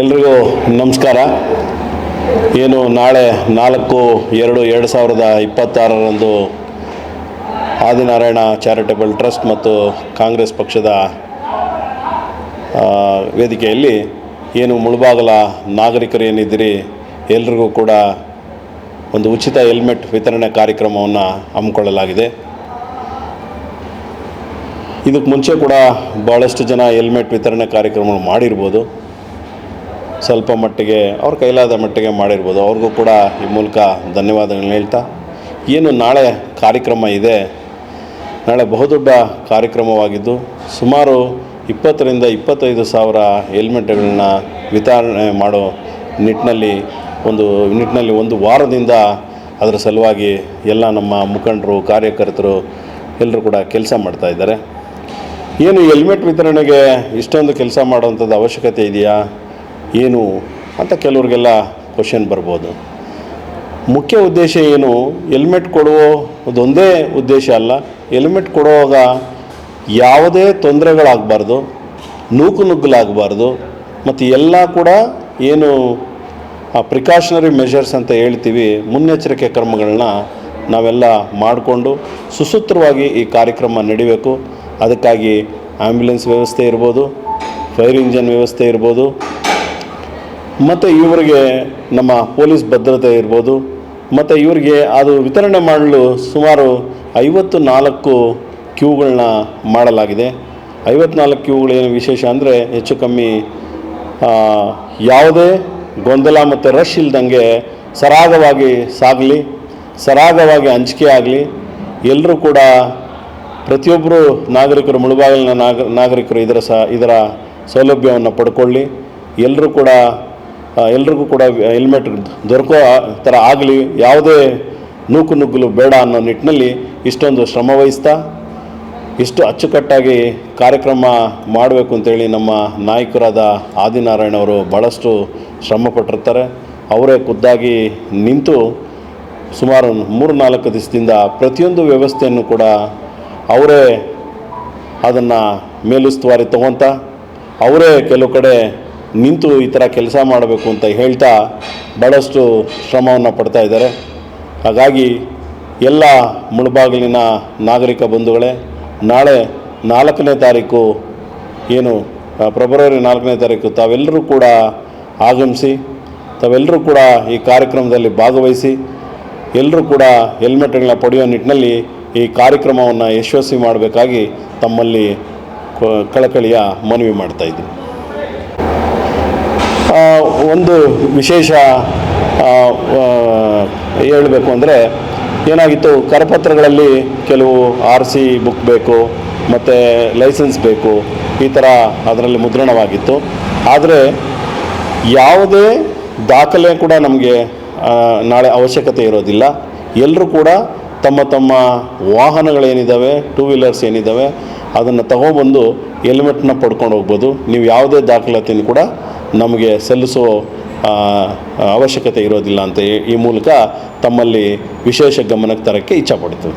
ಎಲ್ರಿಗೂ ನಮಸ್ಕಾರ. ಏನು ನಾಳೆ ನಾಲ್ಕು ಎರಡು ಎರಡು ಸಾವಿರದ ಇಪ್ಪತ್ತಾರರಂದು ಆದಿನಾರಾಯಣ ಚಾರಿಟೇಬಲ್ ಟ್ರಸ್ಟ್ ಮತ್ತು ಕಾಂಗ್ರೆಸ್ ಪಕ್ಷದ ವೇದಿಕೆಯಲ್ಲಿ ಏನು ಮುಳುಬಾಗಲ ನಾಗರಿಕರು ಏನಿದ್ದೀರಿ ಎಲ್ರಿಗೂ ಕೂಡ ಒಂದು ಉಚಿತ ಹೆಲ್ಮೆಟ್ ವಿತರಣೆ ಕಾರ್ಯಕ್ರಮವನ್ನು ಹಮ್ಮಿಕೊಳ್ಳಲಾಗಿದೆ. ಇದಕ್ಕೆ ಮುಂಚೆ ಕೂಡ ಭಾಳಷ್ಟು ಜನ ಹೆಲ್ಮೆಟ್ ವಿತರಣೆ ಕಾರ್ಯಕ್ರಮಗಳು ಮಾಡಿರ್ಬೋದು. ಸ್ವಲ್ಪ ಮಟ್ಟಿಗೆ ಅವ್ರ ಕೈಲಾದ ಮಟ್ಟಿಗೆ ಮಾಡಿರ್ಬೋದು. ಅವ್ರಿಗೂ ಕೂಡ ಈ ಮೂಲಕ ಧನ್ಯವಾದಗಳನ್ನ ಹೇಳ್ತಾ, ಏನು ನಾಳೆ ಕಾರ್ಯಕ್ರಮ ಇದೆ. ನಾಳೆ ಬಹುದೊಡ್ಡ ಕಾರ್ಯಕ್ರಮವಾಗಿದ್ದು, ಸುಮಾರು ಇಪ್ಪತ್ತರಿಂದ ಇಪ್ಪತ್ತೈದು ಸಾವಿರ ಹೆಲ್ಮೆಟ್ಗಳನ್ನ ವಿತರಣೆ ಮಾಡೋ ನಿಟ್ಟಿನಲ್ಲಿ ಒಂದು ನಿಟ್ಟಿನಲ್ಲಿ ಒಂದು ವಾರದಿಂದ ಅದರ ಸಲುವಾಗಿ ಎಲ್ಲ ನಮ್ಮ ಮುಖಂಡರು, ಕಾರ್ಯಕರ್ತರು ಎಲ್ಲರೂ ಕೂಡ ಕೆಲಸ ಮಾಡ್ತಾ ಇದ್ದಾರೆ. ಏನು ಹೆಲ್ಮೆಟ್ ವಿತರಣೆಗೆ ಇಷ್ಟೊಂದು ಕೆಲಸ ಮಾಡುವಂಥದ್ದು ಅವಶ್ಯಕತೆ ಇದೆಯಾ? ಏನು ಅಂತ ಕೆಲವ್ರಿಗೆಲ್ಲ ಕ್ವಶನ್ ಬರ್ಬೋದು. ಮುಖ್ಯ ಉದ್ದೇಶ ಏನು? ಹೆಲ್ಮೆಟ್ ಕೊಡುವ ಅದೊಂದೇ ಉದ್ದೇಶ ಅಲ್ಲ. ಹೆಲ್ಮೆಟ್ ಕೊಡುವಾಗ ಯಾವುದೇ ತೊಂದರೆಗಳಾಗಬಾರ್ದು, ನೂಕು ನುಗ್ಗಲಾಗಬಾರ್ದು, ಮತ್ತು ಎಲ್ಲ ಕೂಡ ಏನು, ಆ ಪ್ರಿಕಾಷನರಿ ಮೆಷರ್ಸ್ ಅಂತ ಹೇಳ್ತೀವಿ, ಮುನ್ನೆಚ್ಚರಿಕೆ ಕ್ರಮಗಳನ್ನ ನಾವೆಲ್ಲ ಮಾಡಿಕೊಂಡು ಸುಸೂತ್ರವಾಗಿ ಈ ಕಾರ್ಯಕ್ರಮ ನಡಿಬೇಕು. ಅದಕ್ಕಾಗಿ ಆ್ಯಂಬುಲೆನ್ಸ್ ವ್ಯವಸ್ಥೆ ಇರ್ಬೋದು ಫೈರ್ ಇಂಜನ್ ವ್ಯವಸ್ಥೆ ಇರ್ಬೋದು ಮತ್ತು ಇವರಿಗೆ ನಮ್ಮ ಪೊಲೀಸ್ ಭದ್ರತೆ ಇರ್ಬೋದು, ಮತ್ತು ಇವರಿಗೆ ಅದು ವಿತರಣೆ ಮಾಡಲು ಸುಮಾರು ಐವತ್ತು ನಾಲ್ಕು ಕ್ಯೂಗಳನ್ನ ಮಾಡಲಾಗಿದೆ. ಐವತ್ನಾಲ್ಕು ಕ್ಯೂಗಳೇನು ವಿಶೇಷ ಅಂದರೆ ಹೆಚ್ಚು ಕಮ್ಮಿ ಯಾವುದೇ ಗೊಂದಲ ಮತ್ತು ರಶ್ ಇಲ್ದಂಗೆ ಸರಾಗವಾಗಿ ಸಾಗಲಿ, ಸರಾಗವಾಗಿ ಹಂಚಿಕೆ ಆಗಲಿ ಎಲ್ಲರೂ ಕೂಡ ಪ್ರತಿಯೊಬ್ಬರು ನಾಗರಿಕರು, ಮುಳುಬಾಗಿಲಿನ ನಾಗ, ನಾಗರಿಕರು ಇದರ ಸ ಇದರ ಸೌಲಭ್ಯವನ್ನು ಪಡ್ಕೊಳ್ಳಿ. ಎಲ್ಲರೂ ಕೂಡ ಎಲ್ರಿಗೂ ಕೂಡ ಹೆಲ್ಮೆಟ್ ದೊರಕೋ ಥರ ಆಗಲಿ, ಯಾವುದೇ ನೂಕು ನುಗ್ಗಲು ಬೇಡ ಅನ್ನೋ ನಿಟ್ಟಿನಲ್ಲಿ ಇಷ್ಟೊಂದು ಶ್ರಮ ವಹಿಸ್ತಾ, ಇಷ್ಟು ಅಚ್ಚುಕಟ್ಟಾಗಿ ಕಾರ್ಯಕ್ರಮ ಮಾಡಬೇಕು ಅಂತೇಳಿ ನಮ್ಮ ನಾಯಕರಾದ ಆದಿನಾರಾಯಣವರು ಭಾಳಷ್ಟು ಶ್ರಮ ಪಟ್ಟಿರ್ತಾರೆ. ಅವರೇ ಖುದ್ದಾಗಿ ನಿಂತು ಸುಮಾರು ಮೂರು ನಾಲ್ಕು ದಿವಸದಿಂದ ಪ್ರತಿಯೊಂದು ವ್ಯವಸ್ಥೆಯನ್ನು ಕೂಡ ಅವರೇ ಅದನ್ನು ಮೇಲುಸ್ತುವಾರಿ ತಗೊತ, ಅವರೇ ಕೆಲವು ಕಡೆ ನಿಂತು ಈ ಥರ ಕೆಲಸ ಮಾಡಬೇಕು ಅಂತ ಹೇಳ್ತಾ ಭಾಳಷ್ಟು ಶ್ರಮವನ್ನು ಪಡ್ತಾ ಇದ್ದಾರೆ. ಹಾಗಾಗಿ ಎಲ್ಲ ಮುಳುಬಾಗಿಲಿನ ನಾಗರಿಕ ಬಂಧುಗಳೇ ನಾಳೆ ನಾಲ್ಕನೇ ತಾರೀಕು ಏನು ಫೆಬ್ರವರಿ ನಾಲ್ಕನೇ ತಾರೀಕು ತಾವೆಲ್ಲರೂ ಕೂಡ ಆಗಮಿಸಿ ತಾವೆಲ್ಲರೂ ಕೂಡ ಈ ಕಾರ್ಯಕ್ರಮದಲ್ಲಿ ಭಾಗವಹಿಸಿ ಎಲ್ಲರೂ ಕೂಡ ಹೆಲ್ಮೆಟ್ಗಳನ್ನ ಪಡೆಯುವ ನಿಟ್ಟಿನಲ್ಲಿ ಈ ಕಾರ್ಯಕ್ರಮವನ್ನು ಯಶಸ್ವಿ ಮಾಡಬೇಕಾಗಿ ತಮ್ಮಲ್ಲಿ ಕಳಕಳಿಯ ಮನವಿ ಮಾಡ್ತಾ ಇದ್ದೀನಿ. ಆ, ಒಂದು ವಿಶೇಷ ಹೇಳಬೇಕು ಅಂದರೆ ಏನಾಗಿತ್ತು? ಕರಪತ್ರಗಳಲ್ಲಿ ಕೆಲವು ಆರ್ ಸಿ ಬುಕ್ ಬೇಕು, ಮತ್ತು ಲೈಸೆನ್ಸ್ ಬೇಕು, ಈ ಥರ ಅದರಲ್ಲಿ ಮುದ್ರಣವಾಗಿತ್ತು. ಆದರೆ ಯಾವುದೇ ದಾಖಲೆ ಕೂಡ ನಮಗೆ ನಾಳೆ ಅವಶ್ಯಕತೆ ಇರೋದಿಲ್ಲ. ಎಲ್ಲರೂ ಕೂಡ ತಮ್ಮ ತಮ್ಮ ವಾಹನಗಳೇನಿದ್ದಾವೆ ಟೂ ವೀಲರ್ಸ್ ಏನಿದ್ದಾವೆ ಅದನ್ನು ತಗೊಬಂದು ಹೆಲ್ಮೆಟ್ನ ಪಡ್ಕೊಂಡು ಹೋಗ್ಬೋದು. ನೀವು ಯಾವುದೇ ದಾಖಲಾತಿಯನ್ನು ಕೂಡ ನಮಗೆ ಸಲ್ಲಿಸೋ ಅವಶ್ಯಕತೆ ಇರೋದಿಲ್ಲ ಅಂತ ಈ- ಮೂಲಕ ತಮ್ಮಲ್ಲಿ ವಿಶೇಷ ಗಮನಕ್ಕೆ ತರೋಕ್ಕೆ ಇಚ್ಛಪಡ್ತೀವಿ